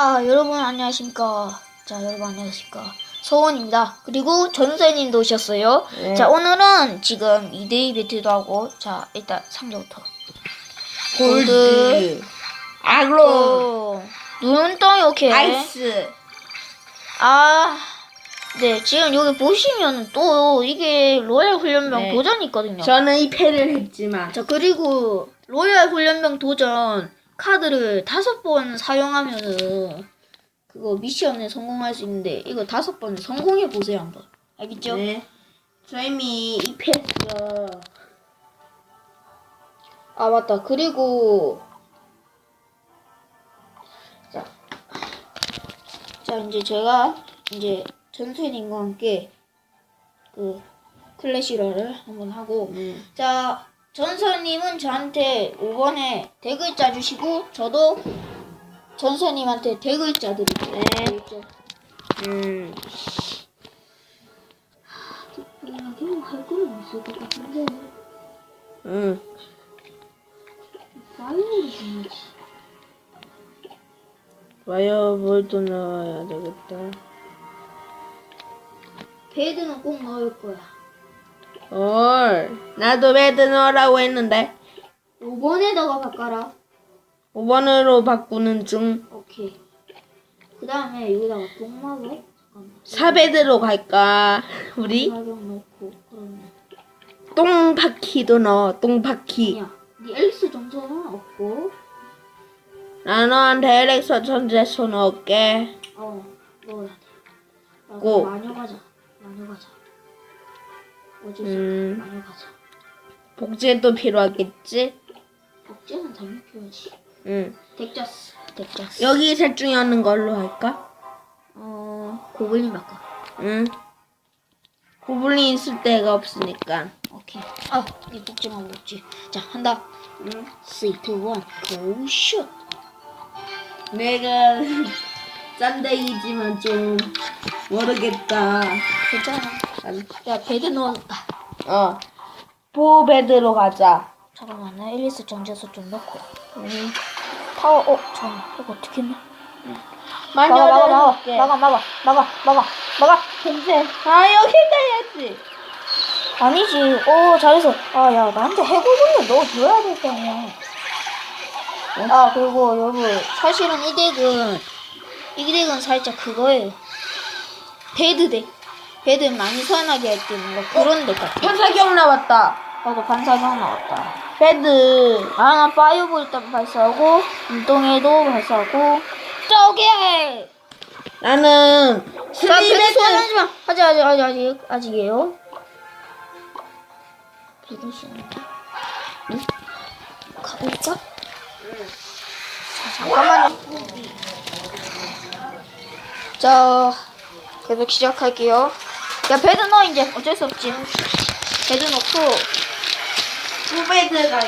아, 여러분 안녕하십니까. 자, 여러분 안녕하십니까. 서원입니다. 그리고 전세님도 오셨어요. 네. 자, 오늘은 지금 2대2 배틀도 하고, 자, 일단 상자부터. 골드. 아그로 어, 눈덩이 오케이. 아이스 아, 네, 지금 여기 보시면 또 이게 로얄 훈련병 네. 도전이 있거든요. 저는 이 패를 했지만 자, 그리고 로얄 훈련병 도전 카드를 다섯 번 사용하면은 그거 미션에 성공할 수 있는데 이거 다섯 번 성공해 보세요 한번. 알겠죠? 네. 저 이미 이 패스 아 맞다. 그리고 자, 자 이제 제가 이제 전세님과 함께 그 클래시러를 한번 하고 음. 자, 전서님은 저한테 5번에 대글자 주시고 저도 전서님한테 대글자 드릴게요. 네. 알겠죠? 음. 이거 할 거는 있을 것 같은데 음. 파이어를 줘야지. 와요 뭘또 넣어야 되겠다 베드는 꼭 넣을 거야. 헐 나도 배드 넣으라고 했는데 5번에다가 바꿔라. 5번으로 바꾸는 중 오케이. 그 다음에 여기다가 잠깐만. 4배드로 갈까 우리 가격 넣고 그러면 똥바퀴도 넣어 똥바퀴 아니야. 네 엘스 정도는 없고 나 너한테 엘렉서 전제소 넣을게 어 넣어야 돼. 아, 고. 마녀 가자. 마녀 가자. 음. 가자. 복제도 필요하겠지 복제는 당연히 필요하지. 응 덱자스. 덱자스. 여기 셋 중에 하는 걸로 할까 어 고블린 바꿔. 응 고블린 있을 데가 없으니까 오케이. 아, 이 복제만 먹지. 자, 한다. 응 3, 2, 1, 고, 슛! 내가 짠데이지만 좀 모르겠다 괜찮아. 야, 베드 넣었다. 어 보배드로 가자 잠깐만, 나 앨리스 정제소 좀 넣고. 응. 파워, 어, 잠깐만. 이거 어떻게 했나? 많이 막아, 어려울게 막아, 막아, 막아, 막아, 막아. 근데 아 여기다 해야지 아니지. 오, 잘했어. 아, 야, 나한테 해골군을 넣어줘야 될 거 아니야. 아, 그리고 여러분, 사실은 이 덱은, 이 덱은 살짝 그거예요. 베드 덱. 베드 많이 할때 뭔가 그런 덱 같아. 현사경 나왔다 나도 반사경 나왔다. 배드 아, 나 파이어볼 일단 발사하고, 눈동에도 발사하고, 저기! 나는 자, 베드 스리베드 소환하지 마! 아직, 아직, 아직, 아직, 아직이에요. 씨는데? 응? 가볼까? 자, 잠깐만요. 자, 계속 시작할게요. 야, 베드 넣어, 이제. 어쩔 수 없지. 베드 넣고, 보배드가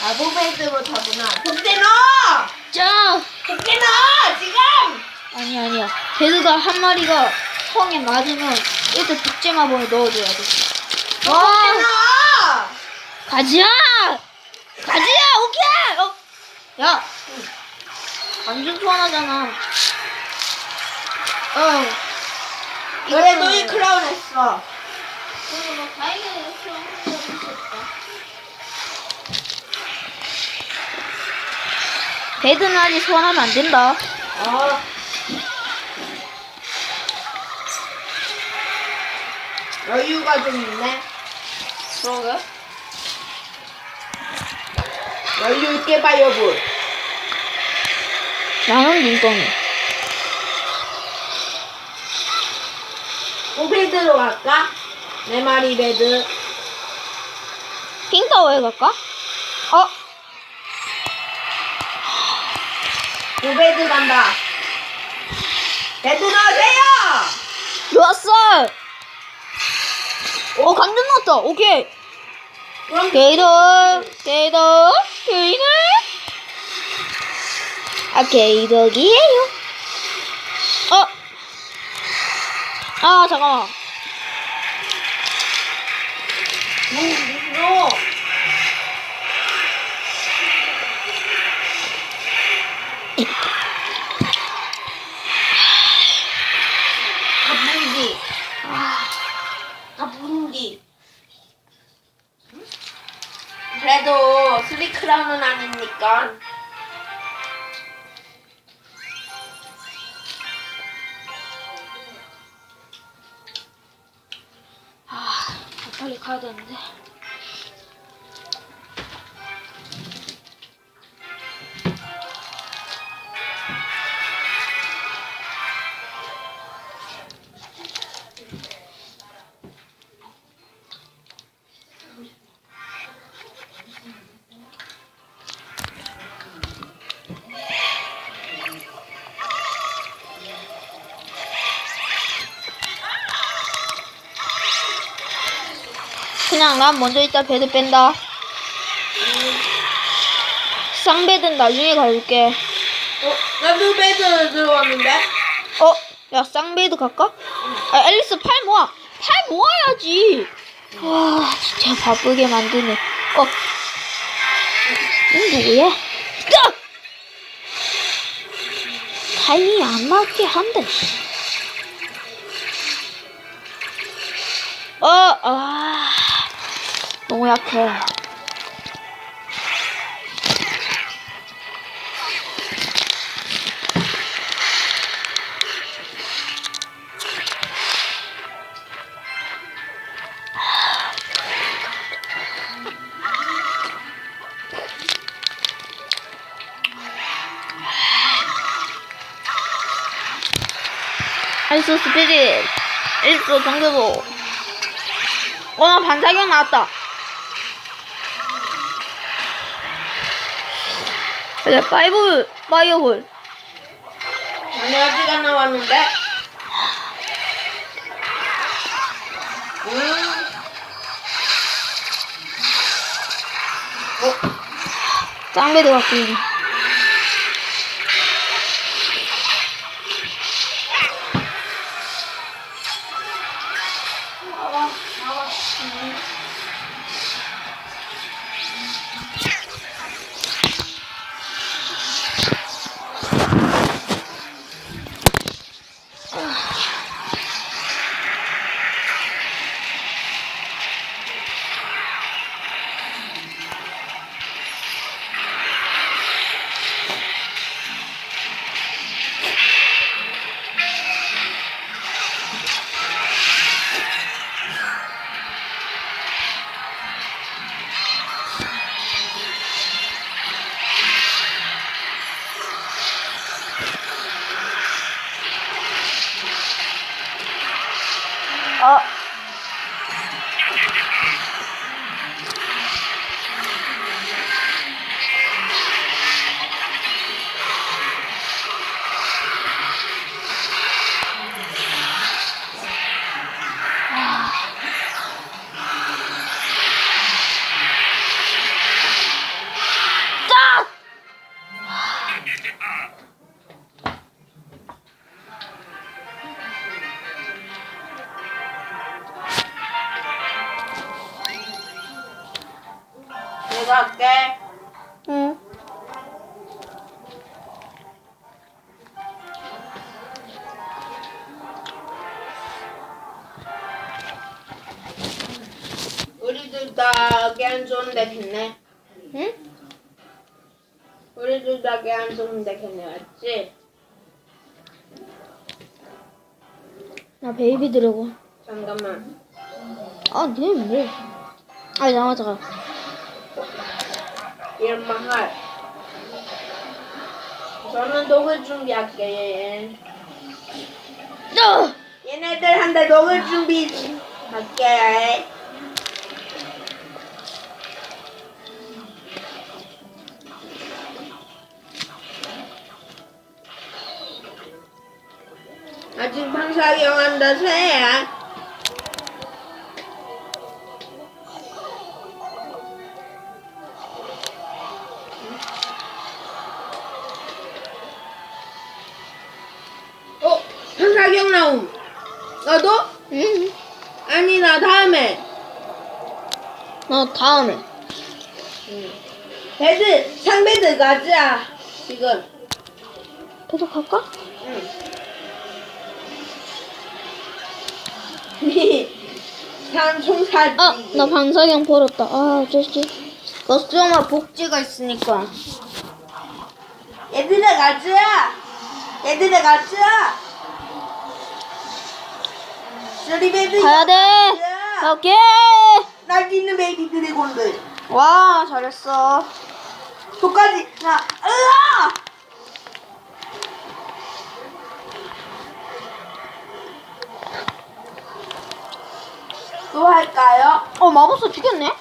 아 보배드로 타구나 복제 넣어 자! 복제 넣어 지금 아니, 아니야. 베드가 한 마리가 성에 맞으면, 일단 독재마법에 넣어줘야 돼. 와! 넣어 가자! 가자! 오케이! 어. 야! 완전 소환하잖아. 어. 그래도 이 크라운 했어 뭐 다이가 이렇게 할수 있다. 배드는 아직 소환하면 안 된다. 어 여유가 좀 있네 그러게? 여유 있게 봐 여보 나는 눈덩이. 보배드로 갈까? 내 말이 배드 핑타워에 갈까? 어? 보배드 간다 배드 넣으세요 좋았어! 어, 감전 넣었다. 오케이. 그럼 게이더, 게이더, 게이더. 아, 게이더기에요. 어? 아 잠깐만. 아, 그래도 슬리크라는 아니니까. 빨리 가야 되는데. 난 먼저 이따 배드 뺀다. 쌍배드는 나중에 가줄게. 어, 나도 배드 들어왔는데? 어? 야, 쌍배드 갈까? 아, 앨리스 팔 모아. 팔 모아야지. 와, 진짜 바쁘게 만드네. 어. 이 누구야? 뜨! 타이밍이 안 맞게 한대. 어, 아. 약해. 알수 스피릿 1조 정규도 어나 반사격 나왔다 그래 파이브 파이어볼 안 나왔는데? 음. 어, 짱배드 갖고 있네 안 좋은데 됐네. 응? 우리들 다 개안 좋은데 됐네, 맞지? 나 베이비 드래곤. 잠깐만. 아, 네, 뭐. 아, 잠깐만, 잠깐. 이런 말 할. 저는 녹을 준비할게. 야! 얘네들한테 녹을 준비할게. 아직 방사경한다 새야. 어, 방사경 나옴. 너도? 응. 아니 나 다음에. 나 다음에. 배드 상배드 가자. 지금. 계속 할까? 응. 아, 나 방사경 버렸다. 아, 어쩌지? 거스정아 복지가 있으니까. 얘들아 가자. 얘들아 가자. 쓰리베드. 가야 돼. 오케이. 날뛰는 베이비 드래곤들. 와, 잘했어. 똑같이 나 으아! 또 할까요? 어, 마법사 죽였네?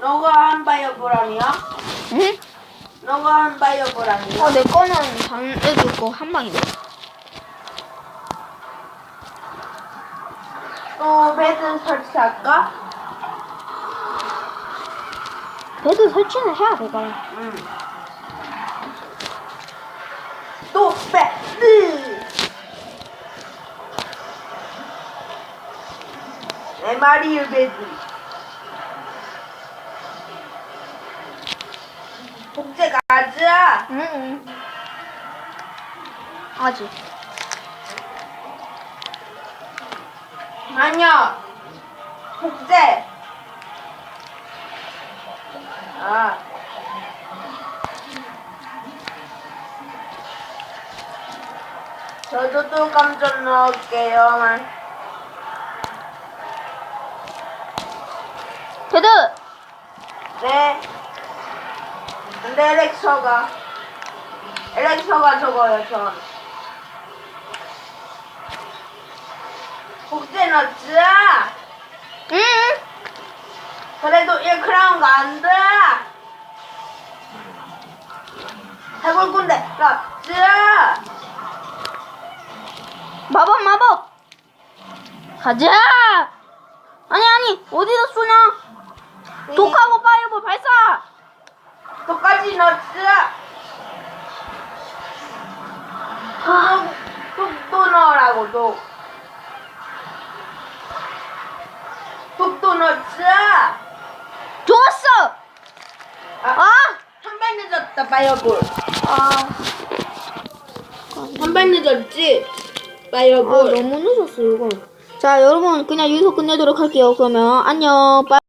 너가 한 바이오볼 아니야? 응? 너가 한 바이오볼 아니야? 어, 내 거는 방에도 있고 한 방이네. 또 배드 설치할까? 배드 설치는 해야 돼, 이거. 응. 또배 내 말이요 배드. 복제 가자. 응, 응. 아직. 아니야. 복제. 아. 저도 또 깜짝 넣을게요. 배드! 네. 근데 엘렉서가 엘렉서가 적어요 전. 복제 넣자. 응, 응. 그래도 1크라운가 안 돼. 건데, 넣자. 마법, 마법! 가자! 아니, 아니, 어디다 쏘냐? 독하고 파이어볼 발사! 똑같이 넣자. 독, 독도 넣으라고, 독. 독도 넣자. 좋았어! 아, 아! 한발 늦었다, 파이어볼. 아, 한발 늦었지? 아 파이어볼. 너무 늦었어, 이거. 자, 여러분, 그냥 여기서 끝내도록 할게요. 그러면, 안녕. 빠이.